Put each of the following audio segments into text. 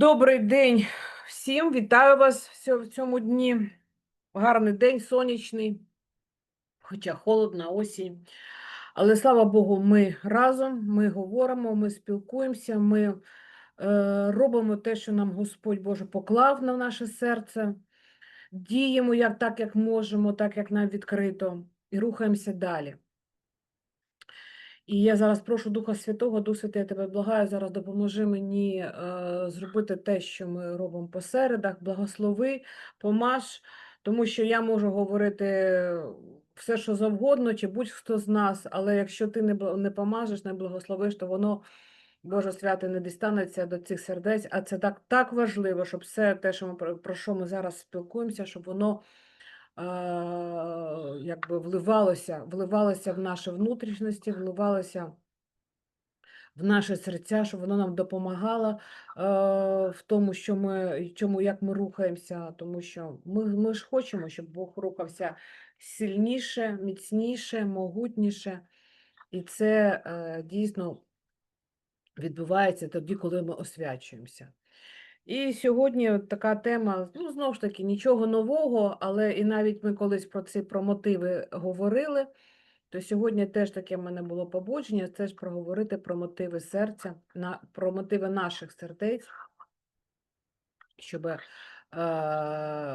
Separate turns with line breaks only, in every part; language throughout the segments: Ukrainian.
Добрий день всім, вітаю вас в цьому дні. Гарний день, сонячний, хоча холодна осінь. Але слава Богу, ми разом, ми говоримо, ми спілкуємося, ми е, робимо те, що нам Господь Боже поклав на наше серце, діємо як, так, як можемо, так, як нам відкрито, і рухаємося далі. І я зараз прошу Духа Святого, Дух Святий, я тебе благаю, зараз допоможи мені е, зробити те, що ми робимо по середах, благослови, помаж, тому що я можу говорити все, що завгодно, чи будь-хто з нас, але якщо ти не, не помажеш, не благословиш, то воно, Боже святе, не дістанеться до цих сердець, а це так, так важливо, щоб все те, що ми, про, що ми зараз спілкуємося, щоб воно якби вливалося, вливалося в наші внутрішності, вливалося в наші серця, щоб воно нам допомагало в тому, що ми, чому, як ми рухаємося, тому що ми, ми ж хочемо, щоб Бог рухався сильніше, міцніше, могутніше. І це е, дійсно відбувається тоді, коли ми освячуємося. І сьогодні така тема, ну, знову ж таки, нічого нового, але і навіть ми колись про ці про мотиви говорили, то сьогодні теж таке в мене було побудження, теж проговорити про мотиви серця, на, про мотиви наших сердець, щоб е,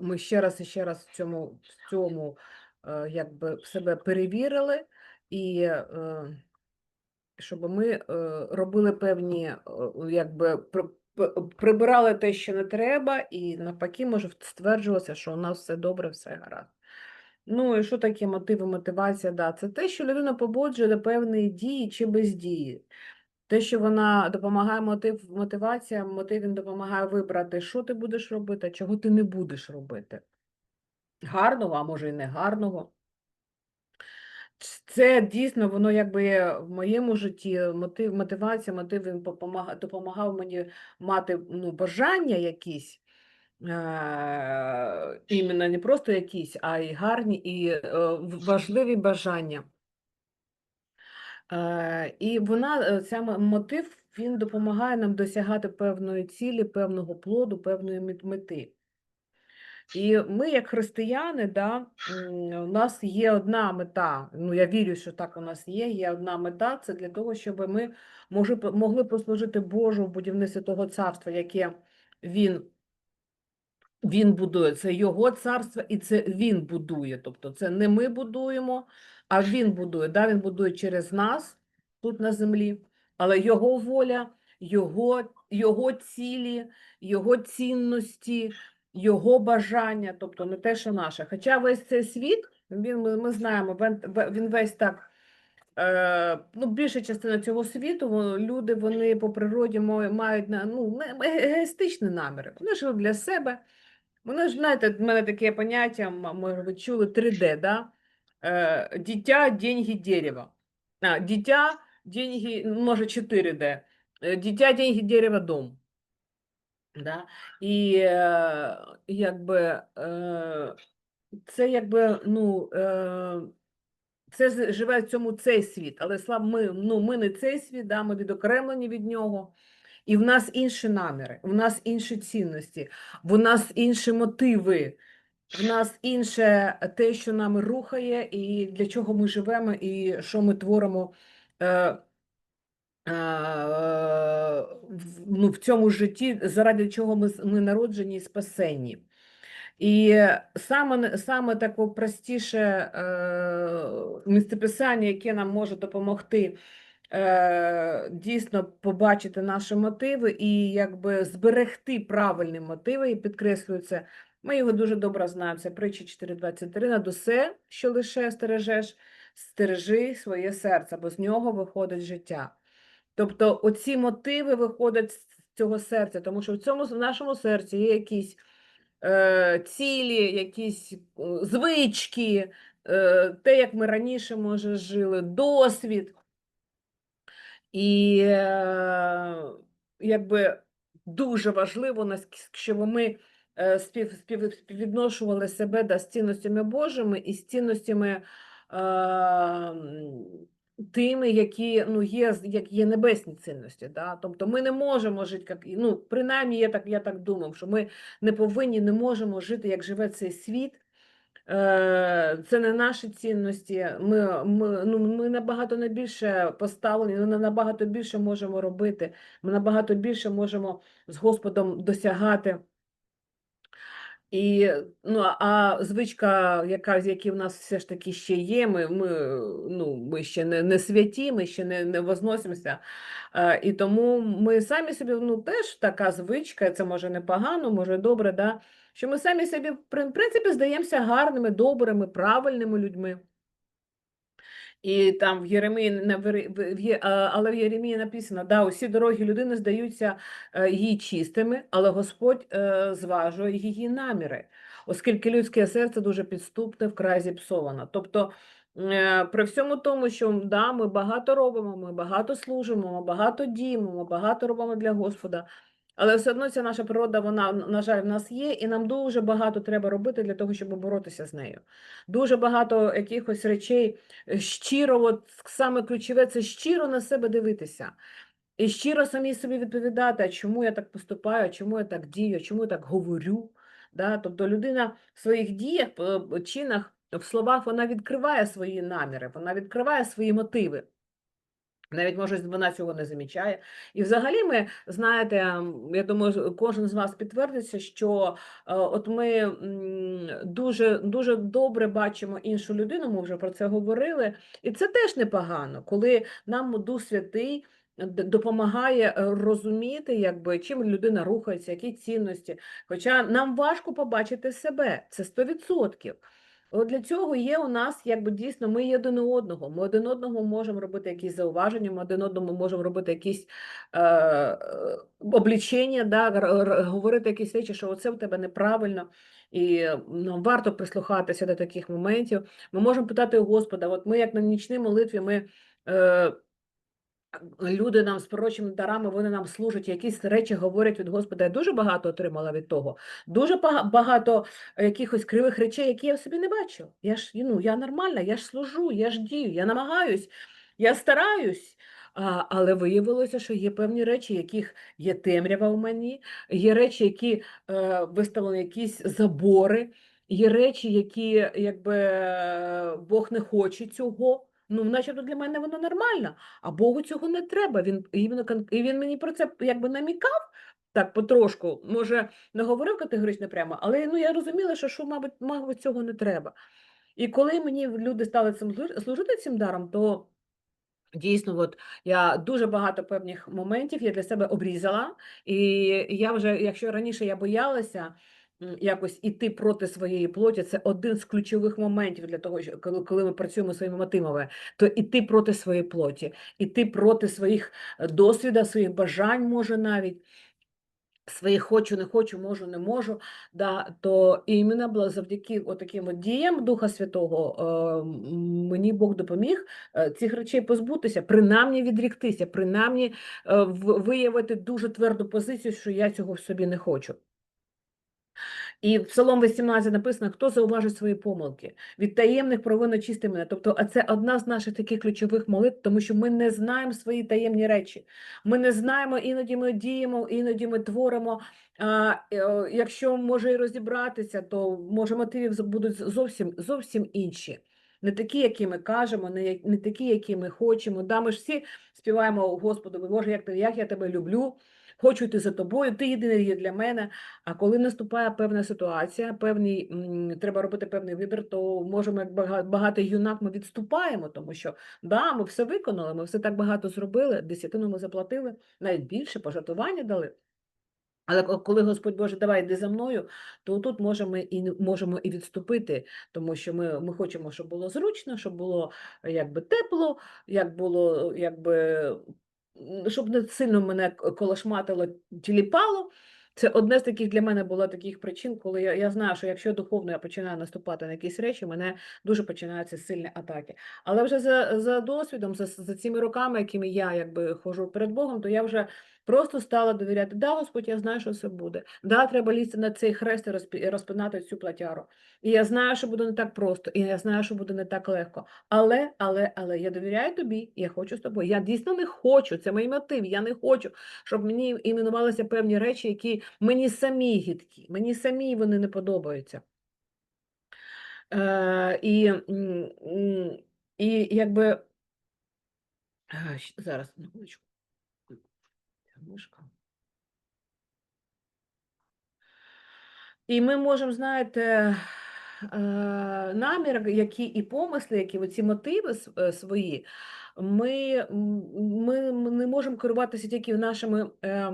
ми ще раз і ще раз в цьому, в цьому е, якби себе перевірили і е, щоб ми е, робили певні, е, якби прибирали те, що не треба, і навпаки, може стверджувалося, що у нас все добре, все гаразд. Ну і що таке мотиви, мотивація? Да, це те, що людина побуджує до певної дії чи бездії. Те, що вона допомагає мотив, мотивація, мотив він допомагає вибрати, що ти будеш робити, а чого ти не будеш робити. Гарного, а може і не гарного. Це дійсно воно якби в моєму житті мотив, мотивація, мотив він допомагав, допомагав мені мати ну, бажання якісь, е, іменно не просто якісь, а й гарні і е, важливі бажання. Е, і вона, е, ця м- мотив, він допомагає нам досягати певної цілі, певного плоду, певної мет- мети. І ми, як християни, да, у нас є одна мета. Ну, я вірю, що так у нас є. Є одна мета це для того, щоб ми може, могли послужити Божу в будівництві того царства, яке він, він будує. Це його царство, і це він будує. Тобто, це не ми будуємо, а він будує. Да, він будує через нас тут на землі, але його воля, його, його цілі, його цінності його бажання, тобто не те, що наше. Хоча весь цей світ, він, ми, знаємо, він, весь так, е, ну, більша частина цього світу, люди, вони по природі мають ну, е- егоїстичні наміри. Вони живуть для себе. Вони ж, знаєте, в мене таке поняття, може, ви чули, 3D, да? Е, дитя, деньги, дерево. А, дитя, деньги, ну, може, 4D. Е, Дитя, деньги, дерево, дом. Да? І е, якби е, це якби ну е, це живе в цьому цей світ, але слава ми, ну, ми не цей світ, да, ми відокремлені від нього. І в нас інші наміри, в нас інші цінності, в нас інші мотиви, в нас інше те, що нами рухає, і для чого ми живемо, і що ми творимо. Е, ну, в цьому житті, заради чого ми, ми народжені і спасенні. І саме, саме таке простіше е, місцеписання, яке нам може допомогти е, дійсно побачити наші мотиви і якби зберегти правильні мотиви, і підкреслюю це, ми його дуже добре знаємо. Це притча 4.23. Над усе, що лише стережеш, стережи своє серце, бо з нього виходить життя. Тобто оці мотиви виходять з цього серця, тому що в цьому в нашому серці є якісь е, цілі, якісь е, звички, е, те, як ми раніше, може, жили, досвід. І е, якби дуже важливо, щоб ми е, спів, спів, співвідношували себе да, з цінностями Божими і з цінностями е, тими, які ну, є, як є небесні цінності. Да? Тобто ми не можемо жити, як, ну, принаймні я так, я так думав, що ми не повинні, не можемо жити, як живе цей світ. Е, Це не наші цінності. Ми, ми, ну, ми набагато на більше поставлені, ми набагато більше можемо робити, ми набагато більше можемо з Господом досягати. І, ну, а звичка, яка, з які в нас все ж таки ще є, ми, ми, ну, ми ще не, не святі, ми ще не, не возносимося. Е, і тому ми самі собі, ну, теж така звичка, це може непогано, може добре, да? що ми самі собі, в принципі, здаємося гарними, добрими, правильними людьми. І там в Єремії, але в Єремії написано, да, усі дороги людини здаються е, їй чистими, але Господь е, зважує її наміри, оскільки людське серце дуже підступне, вкрай зіпсовано. Тобто, е, при всьому тому, що да, ми багато робимо, ми багато служимо, ми багато діємо, ми багато робимо для Господа. Але все одно ця наша природа, вона, на жаль, в нас є, і нам дуже багато треба робити для того, щоб боротися з нею. Дуже багато якихось речей е, щиро, от саме ключове це щиро на себе дивитися. І щиро самі собі відповідати, чому я так поступаю, чому я так дію, чому я так говорю. Да? Тобто людина в своїх діях, е, чинах, в словах вона відкриває свої наміри, вона відкриває свої мотиви. Навіть може вона цього не замічає. І взагалі ми знаєте, я думаю, кожен з вас підтвердиться, що е, от ми дуже дуже добре бачимо іншу людину. Ми вже про це говорили, і це теж непогано, коли нам Дух Святий допомагає е, розуміти, якби чим людина рухається, які цінності. Хоча нам важко побачити себе, це 100%. От для цього є у нас, якби дійсно, ми є одного. Ми один одного можемо робити якісь зауваження, ми один одному можемо робити якісь е, е, облічення, да, говорити якісь речі, що оце в тебе неправильно, і нам варто прислухатися до таких моментів. Ми можемо питати у Господа, от ми, як на нічній молитві, ми. Е, Люди нам з пророчими дарами, вони нам служать, якісь речі говорять від Господа. Я дуже багато отримала від того. Дуже багато якихось кривих речей, які я в собі не бачу. Я ж ну, я нормальна, я ж служу, я ж дію, я намагаюсь, я стараюсь. А, але виявилося, що є певні речі, яких є темрява в мені, є речі, які е, виставлені якісь забори, є речі, які якби е, Бог не хоче цього. Ну, начебто для мене воно нормально, а Богу цього не треба. Він і він мені про це якби намікав так потрошку. Може, не говорив категорично прямо, але ну я розуміла, що, що мабуть, мабуть, цього не треба. І коли мені люди стали цим служ- служити цим даром, то дійсно, от я дуже багато певних моментів я для себе обрізала. І я вже, якщо раніше я боялася. Якось іти проти своєї плоті, це один з ключових моментів для того, що коли, коли ми працюємо своїми мотивами, то іти проти своєї плоті, іти проти своїх е, досвіда, своїх бажань може навіть свої хочу, не хочу, можу, не можу, да, то іменно було завдяки таким от діям Духа Святого е, мені Бог допоміг е, цих речей позбутися, принаймні відріктися, принаймні е, виявити дуже тверду позицію, що я цього в собі не хочу. І в Псалом 18 написано, хто зауважить свої помилки. Від таємних провин очисти мене. Тобто, а це одна з наших таких ключових молитв, тому що ми не знаємо свої таємні речі. Ми не знаємо, іноді ми діємо, іноді ми творимо. А, е, якщо може і розібратися, то може мотиви з- будуть зовсім, зовсім інші. Не такі, які ми кажемо, не, не такі, які ми хочемо. Да, ми ж всі співаємо Господу, Боже, як, як я тебе люблю, хочу йти за тобою, ти єдиний є для мене. А коли наступає певна ситуація, певний, треба робити певний вибір, то можемо, як бага- багатий юнак, ми відступаємо, тому що да, ми все виконали, ми все так багато зробили, десятину ми заплатили, навіть більше пожартування дали. Але коли Господь Боже, давай йди за мною, то тут можемо і можемо і відступити, тому що ми, ми хочемо, щоб було зручно, щоб було якби тепло, як було, якби, щоб не сильно мене колошматило, тіліпало. Це одне з таких для мене було таких причин, коли я, я знаю, що якщо духовно я починаю наступати на якісь речі, мене дуже починаються сильні атаки. Але вже за, за досвідом, за, за цими роками, якими я якби ходжу перед Богом, то я вже просто стала довіряти. Да, Господь, я знаю, що все буде. Да, треба лізти на цей хрест і розпинати цю платяру. І я знаю, що буде не так просто, і я знаю, що буде не так легко. Але, але, але я довіряю тобі, я хочу з тобою. Я дійсно не хочу, це мій мотив. Я не хочу, щоб мені іменувалися певні речі, які мені самі гідкі, мені самі вони не подобаються. Е, і, і якби зараз на мишка. І ми можемо, знаєте, е, намір, які і помисли, які ці мотиви е, свої, ми, ми, не можемо керуватися тільки нашими е,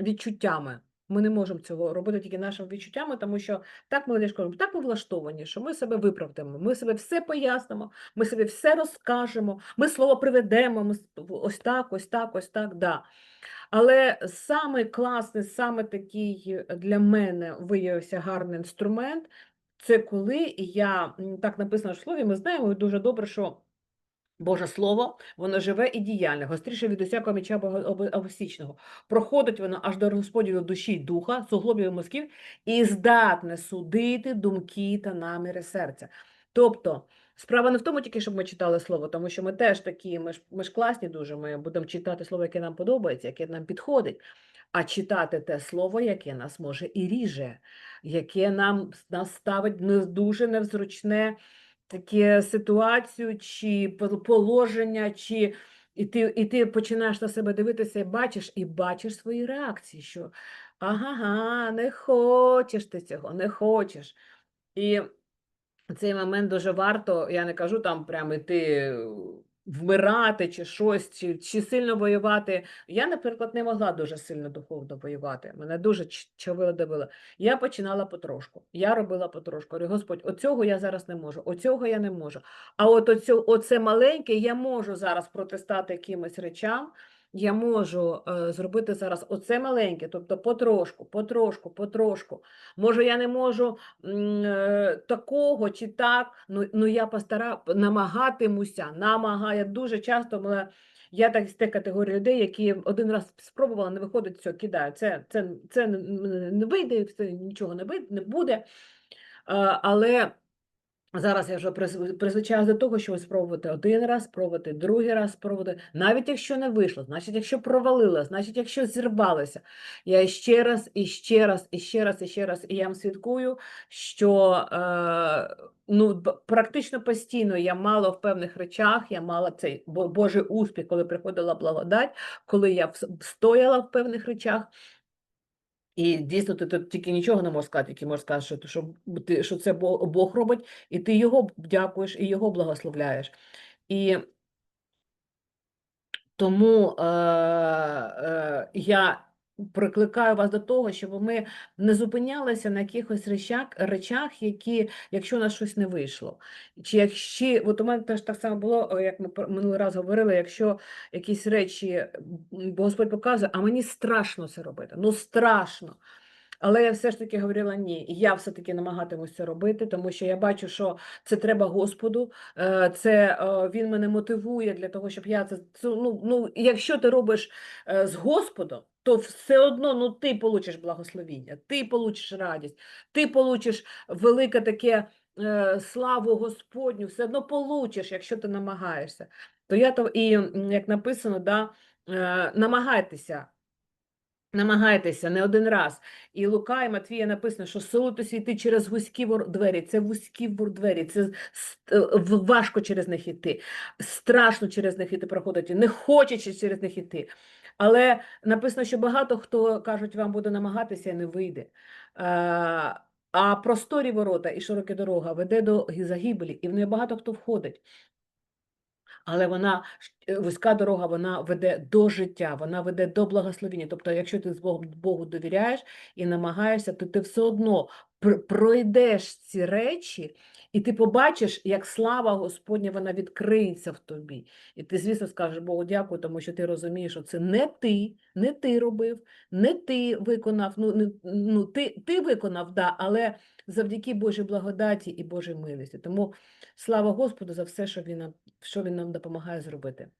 відчуттями. Ми не можемо цього робити тільки нашими відчуттями, тому що так ми кажемо, так ми влаштовані, що ми себе виправдаємо, ми себе все пояснимо, ми собі все розкажемо, ми слово приведемо, ми ось так, ось так, ось так. Да. Але саме класний, саме такий для мене виявився гарний інструмент, це коли я, так написано в слові, ми знаємо дуже добре, що Боже Слово, воно живе і діяльне, гостріше від усякого меча обосічного. Проходить воно аж до розподілу душі й духа, суглобів і мозків, і здатне судити думки та наміри серця. Тобто, справа не в тому тільки, щоб ми читали слово, тому що ми теж такі, ми ж, ми ж класні дуже, ми будемо читати слово, яке нам подобається, яке нам підходить, а читати те слово, яке нас може і ріже, яке нам нас ставить не дуже невзручне таке ситуацію, чи положення, чи і ти, і ти починаєш на себе дивитися і бачиш, і бачиш свої реакції, що ага, не хочеш ти цього, не хочеш. І цей момент дуже варто, я не кажу там прямо йти вмирати чи щось, чи, чи сильно воювати. Я, наприклад, не могла дуже сильно духовно воювати. Мене дуже чавило давило. Я починала потрошку. Я робила потрошку. Говорю, Господь, оцього я зараз не можу, оцього я не можу. А от оцю, оце маленьке я можу зараз протистати якимось речам. Я можу е, зробити зараз оце маленьке, тобто потрошку, потрошку, потрошку. Може, я не можу е, такого чи так, ну, ну я постара намагатимуся, намагаю. Дуже часто мене, я так з тих категорій людей, які один раз спробувала, не виходить, все, кидаю. Це, це, це не- вийде, це нічого не не буде. Е, Але Зараз я вже призв- призвичаюся до того, що спробувати один раз, спробувати другий раз, спробувати. Навіть якщо не вийшло, значить, якщо провалила, значить, якщо зірвалося. Я ще раз, і ще раз, і ще раз, і ще раз, і я вам свідкую, що е, ну, практично постійно я мала в певних речах, я мала цей бо- Божий успіх, коли приходила благодать, коли я стояла в певних речах. І дійсно ти тут тільки нічого не можеш сказати, тільки можеш сказати, що, ти- що, це Бог робить, і ти його дякуєш, і його благословляєш. І тому е, е, я прикликаю вас до того, щоб ми не зупинялися на якихось речах, речах, які, якщо нас щось не вийшло. Чи якщо, от у мене теж так само було, як ми минулий раз говорили, якщо якісь речі Господь показує, а мені страшно це робити. Ну страшно. Але я все ж таки говорила ні, я все-таки намагатимусь це робити, тому що я бачу, що це треба Господу, е, це е, він мене мотивує для того, щоб я це це, ну, ну, якщо ти робиш е, з Господом, то все одно ну, ти получиш благословіння, ти получиш радість, ти получиш велике таке е, славу Господню, все одно получиш, якщо ти намагаєшся. То я то і як написано, да, е, намагайтеся. Намагайтеся не один раз. І Лука, і Матвія написано, що солотися йти через вузькі двері. Це вузькі двері, це е, важко через них йти, страшно через них іти проходити, не хочеться через них іти. Але написано, що багато хто кажуть, вам буде намагатися і не вийде. А, а просторі ворота і широка дорога веде до загибелі, і в неї багато хто входить. Але вона, е, вузька дорога вона веде до життя, вона веде до благословення. Тобто, якщо ти з Богу довіряєш і намагаєшся, то ти все одно пр- пройдеш ці речі, і ти побачиш, як слава Господня вона відкриється в тобі. І ти, звісно, скажеш Богу дякую, тому що ти розумієш, що це не ти, не ти робив, не ти виконав. Ну, не, ну ти, ти виконав, да, але завдяки Божій благодаті і Божій милості. Тому слава Господу за все, що він нам, що він нам допомагає зробити.